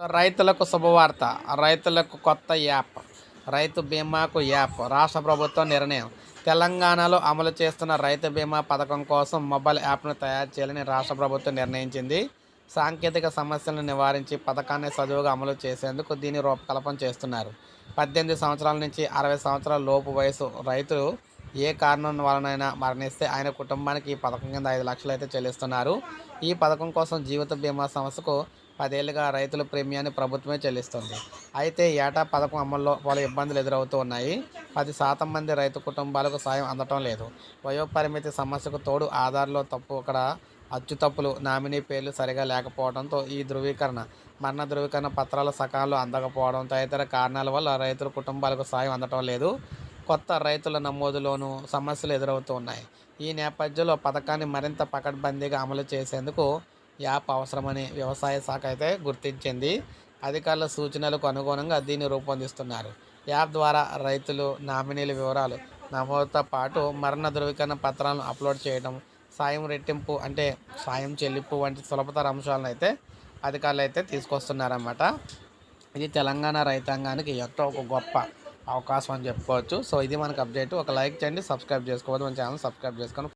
రైతులకు శుభవార్త రైతులకు కొత్త యాప్ రైతు బీమాకు యాప్ రాష్ట్ర ప్రభుత్వం నిర్ణయం. తెలంగాణలో అమలు చేస్తున్న రైతు బీమా పథకం కోసం మొబైల్ యాప్ను తయారు చేయాలని రాష్ట్ర ప్రభుత్వం నిర్ణయించింది. సాంకేతిక సమస్యలను నివారించి పథకాన్ని సజువుగా అమలు చేసేందుకు దీని రూపకల్పన చేస్తున్నారు. పద్దెనిమిది సంవత్సరాల నుంచి అరవై సంవత్సరాల లోపు వయసు రైతులు ఏ కారణం వలనైనా మరణిస్తే ఆయన కుటుంబానికి ఈ పథకం కింద ఐదు లక్షలు అయితే చెల్లిస్తున్నారు. ఈ పథకం కోసం జీవిత బీమా సంస్థకు పదేళ్ళుగా రైతుల ప్రీమియాన్ని ప్రభుత్వమే చెల్లిస్తుంది. అయితే ఏటా పథకం అమల్లో పలు ఇబ్బందులు ఎదురవుతూ ఉన్నాయి. పది శాతం మంది రైతు కుటుంబాలకు సాయం అందటం లేదు. వయోపరిమితి సమస్యకు తోడు ఆధార్లో తప్పు అక్కడ అచ్చు తప్పులు నామినీ పేర్లు సరిగా లేకపోవడంతో ఈ ధృవీకరణ మరణ ధృవీకరణ పత్రాలు సకాలంలో అందకపోవడం తదితర కారణాల వల్ల రైతుల కుటుంబాలకు సాయం అందటం లేదు. కొత్త రైతుల నమోదులోనూ సమస్యలు ఎదురవుతూ ఉన్నాయి. ఈ నేపథ్యంలో పథకాన్ని మరింత పకడ్బందీగా అమలు చేసేందుకు యాప్ అవసరమని వ్యవసాయ శాఖ అయితే గుర్తించింది. అధికారుల సూచనలకు అనుగుణంగా దీన్ని రూపొందిస్తున్నారు. యాప్ ద్వారా రైతులు నామినీల వివరాలు నమోదుతో పాటు మరణ ధృవీకరణ పత్రాలను అప్లోడ్ చేయడం సాయం రెట్టింపు అంటే సాయం చెల్లింపు వంటి సులభతర అంశాలను అయితే అధికారులు అయితే తీసుకొస్తున్నారన్నమాట. ఇది తెలంగాణ రైతాంగానికి ఎంతో ఒక గొప్ప అవకాశం అని చెప్పుకోవచ్చు. సో ఇది మనకు అప్డేట్. ఒక లైక్ చేయండి సబ్స్క్రైబ్ చేసుకోవద్దు. మన ఛానల్ సబ్స్క్రైబ్ చేసుకొని